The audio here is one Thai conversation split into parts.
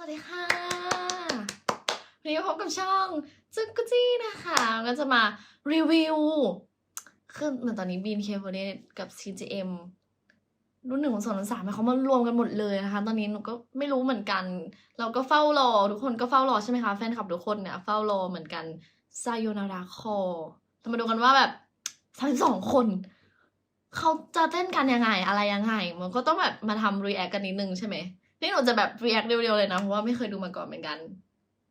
สวัสดีค่ะวันนี้พบกับช่องจุกกุจี้นะคะก็จะมารีวิว คือเหมือนตอนนี้บีนเคฟเดกับ CGM รุ่นหนึ่งของสองรุ่นสามเขามารวมกันหมดเลยนะคะ ตอนนี้หนูก็ไม่รู้เหมือนกัน เราก็เฝ้ารอ ทุกคนก็เฝ้ารอใช่ไหมคะแฟนคลับทุกคนเนี่ยเฝ้ารอเหมือนกันซายโยนาราคอเรามาดูกันว่าแบบทั้งสองคนเขาจะเต้นกันยังไงอะไรยังไง มันก็ต้องแบบมาทำรีแอคกันนิดนึงใช่ไหม นี่หนูจะแบบ react เร็วๆเลยนะเพราะว่าไม่เคยดูมาก่อนเหมือนกัน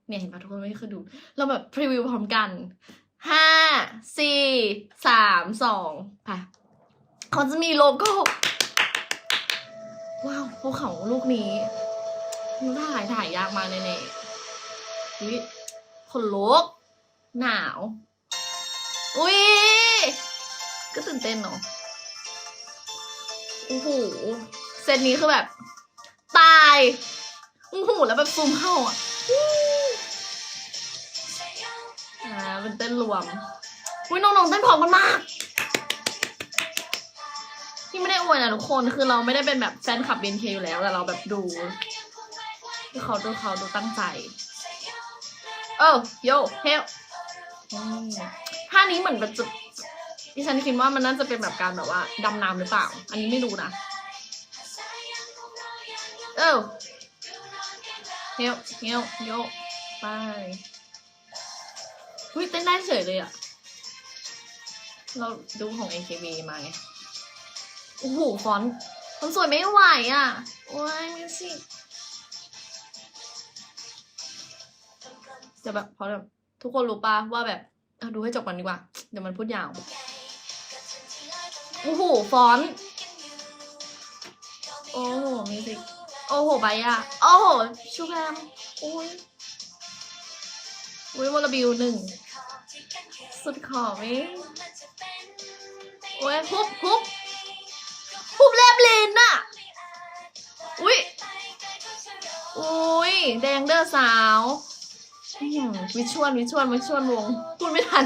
เนี่ยเห็นปะทุกคนไม่เคยดู เราแบบพรีวิวพร้อมกันห้าสี่สามสองไปเขาจะมีโลโก้ว้าวภูเขาลูกนี้มันถ่ายถ่ายยากมากแน่ๆอุ้ยคนลุกหนาว อุ้ยก็ตื่นเต้นเนาะโอ้โหเซตนี้คือแบบ ตายโอ้โหแล้วแบบซูมเข้าอะอ่าเป็นเต้นรวมอุ้ยน้องๆเต้นพร้อมกันมาก ที่ไม่ได้อวยนะทุกคนคือเราไม่ได้เป็นแบบแฟนคลับ BNK อยู่แล้วแต่เราแบบดูคือเขาดูเขาดูตั้งใจ เออโยเฮลท่านี้เหมือนแบบจะดิฉันคิดว่ามันน่าจะเป็นแบบการแบบว่าดำน้ำหรือเปล่า อันนี้ไม่รู้นะ เออเฮลเฮลโยไปอุ้ยเต้นได้เฉยเลยอะเราดูของ AKB มาไงโอ้โหฟอนต์ฟอนสวยไม่ไหวอะ โอ้ยมิวสิกจะแบบพอแบบทุกคนรู้ป่ะว่าแบบเอาดูให้จบก่อนดีกว่า เดี๋ยวมันพูดยาว โอ้โหฟอนต์โอ้โหมิวสิก โอ้โหใบอะโอ้โหชูแพมอุ้ยอุ้ยวอลบิวหนึ่งสุดขอบไหมโอ้ยฮุบฮุบฮุบแลบลินอะอุ้ยอุ้ยแดงเด้อสาววิชวลวิชวลวิชวลวงพูดไม่ทัน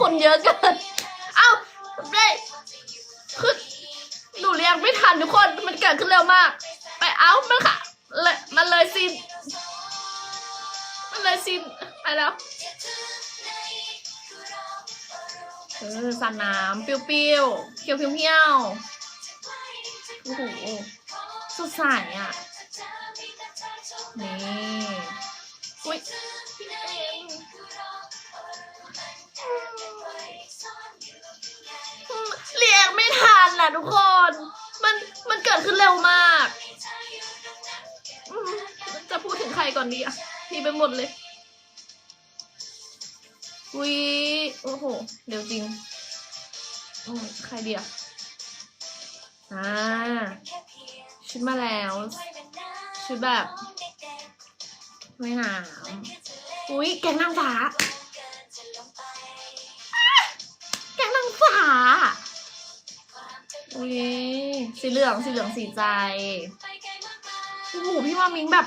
คนเยอะเกินเอ้าได้คือหนูเรียงไม่ทันทุกคนมันเกิดขึ้นเร็วมาก เอ้ามันค่ะเลยมันเลยซินมันเลยซินไปแล้วเออสาดน้ำเปรี้ยวๆเขียวเพียวๆโอ้โหสดใสอะ นี่อุ้ยเรียกไม่ทันน่ะทุกคน มัน มันเกิดขึ้นเร็วมาก จะพูดถึงใครก่อนดีอะมีไปหมดเลยวิโอ้โห เดี๋ยวจริงโอ้ใครเดียวอ่าชุดมาแล้ว ชุดแบบไม่หนาวอุ้ยแกงนางฟ้าแกงนางฟ้าอุ้ยสีเหลืองสีเหลืองสีใจ โอ้โหพี่ว่ามิงแบบ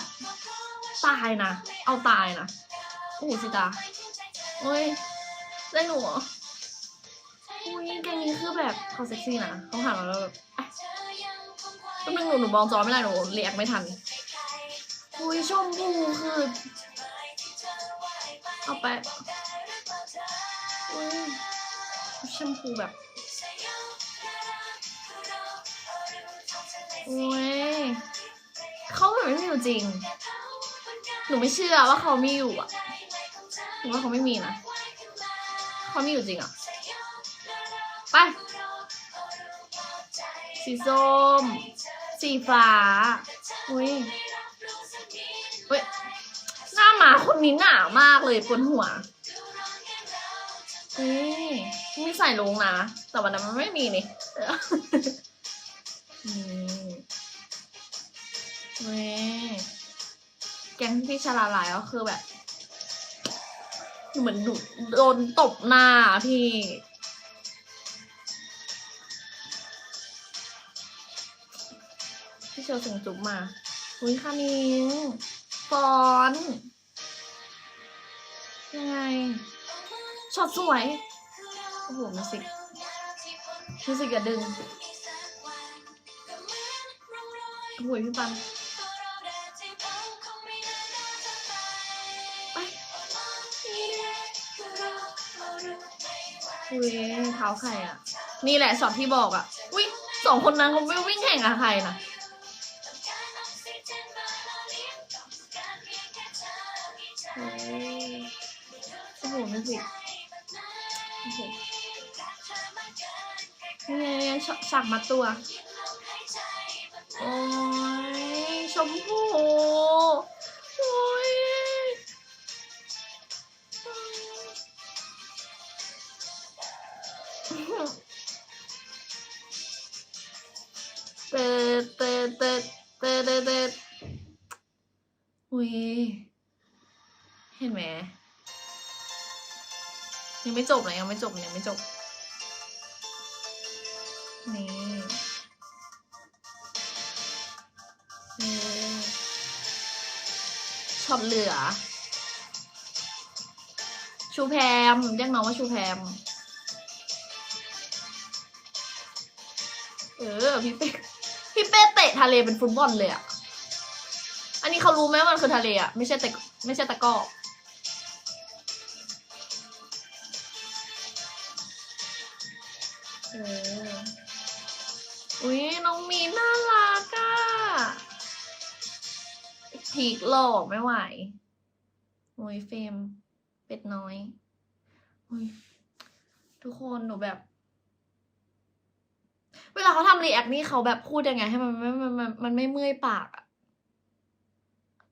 ตายนะ เอาตายนะโอ้โหสิตาโอ้ยได้หนูเหรออุ้ยแกงนี้คือแบบเขาเซ็กซี่นะเขาหันมาแล้วแบบอะแป๊บนึงหนูหนูมองจอไม่ได้หนูเรียกไม่ทันอุ้ยชมพูคือเอาไปอุ้ยชมพูแบบโอ้ย มือนไม่มีอยู่จริง หนูไม่เชื่อว่าเขามีอยู่อะหนูว่าเขาไม่มีนะ เขามีอยู่จริงอะ ไป สีส้ม สีฟ้า อุ้ยเว้ยหน้าหมาคนนี้หนามากเลยปวดหัวนี่มีใส่ลงนะ แต่วันนั้นมันไม่มีนี่เอออืมเว้ย ก๊งพี่ชลาลายก็คือแบบ เหมือนดุโดนตบหน้าพี่ พี่เชลส่งจุ๊บมาอุ้ยคามิงฟอนยังไงช็อตสวย โอ้โหมิวสิกมิวสิกอย่าดึงโอ้โหพี่ปันุ้ยเท้าใครอะ นี่แหละช็อตที่บอกอะอุ้ยสองคนนั้นเขาไม่วิ่งแข่งกับใครนะโอ้โอ้โหมิวสิกโอ้โหนี่ไงนี่ไงฉฉากมัดตัว โอ้ยชมพู อุ้ยเห็นไหมยังไม่จบเลยยังไม่จบยังไม่จบนี่นี่ช็อตเหลือ ชูแพมเรียกน้องว่าชูแพมเออ พี่เป้พี่เป้เตะทะเลเป็นฟุตบอลเลยอะ อันนี้เขารู้ไหมว่ามันคือทะเลอะ ไม่ใช่แต่ไม่ใช่ตะก้อเอออุ้ยน้องมีนน่ารักอะพีกหลอกไม่ไหวโอ้ยเฟรมเป็ดน้อยอุ้ยทุกคนหนูแบบ เวลาเขาทำรีแอคนี่เขาแบบพูดยังไง ให้มันไม่มันมันมันไม่เมื่อยปากอะ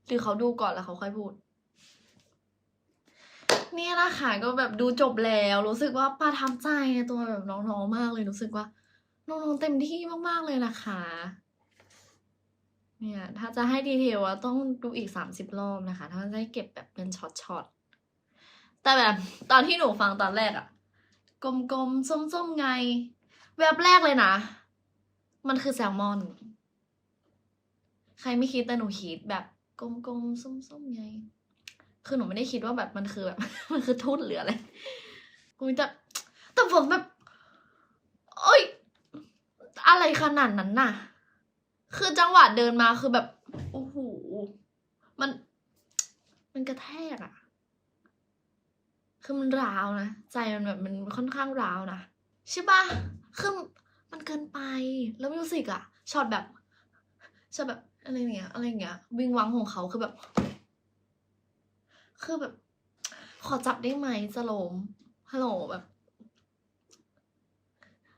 หรือเขาดูก่อนแล้วเขาค่อยพูด นี่นะคะก็แบบดูจบแล้ว รู้สึกว่าประทับใจในตัวแบบน้องๆมากเลยรู้สึกว่า น้องๆเต็มที่มากๆเลยนะคะ เนี่ย ถ้าจะให้ดีเทลอะต้องดูอีกสามสิบรอบนะคะ ถ้าจะได้เก็บแบบเป็นช็อตๆแต่แบบตอนที่หนูฟังตอนแรกอะกลมๆส้มๆไง แวบแรกเลยนะ มันคือแซลมอน ใครไม่คิดแต่หนูคิดแบบ กลมๆส้มๆไง คือหนูไม่ได้คิดว่าแบบมันคือแบบ มันคือทุ่นหรืออะไรกูแต่แต่ผมแบบเอ้ยอะไรขนาดนั้นน่ะ คือจังหวะเดินมาคือแบบโอ้โหมัน มันกระแทกอะคือมันร้าวนะ ใจมันแบบมันค่อนข้างร้าวนะใช่ปะคือมันเกินไปแล้วมิวสิกอะช็อตแบบช็อตแบบ อะไรเงี้ยอะไรเงี้ย วิงวังของเขาคือแบบ คือแบบ ขอจับได้ไหมจะลมฮัลโหลแบบ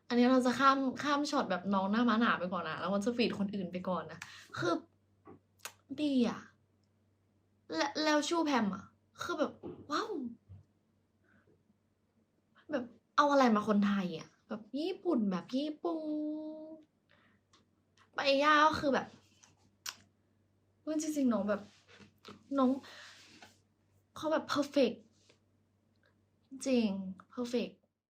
อันนี้เราจะข้ามข้ามช็อตแบบน้องหน้าม้าหนาไปก่อนนะแล้วก็จะฟีดคนอื่นไปก่อนนะคือดีอะและแล้วชูแพมอะคือแบบว้าวแบบเอาอะไรมาคนไทยอะแบบญี่ปุ่นแบบญี่ปุ่นไปย่าก็คือแบบ ว่าจริงๆน้องแบบน้องเขาแบบเพอร์เฟกจริงเพอร์เฟก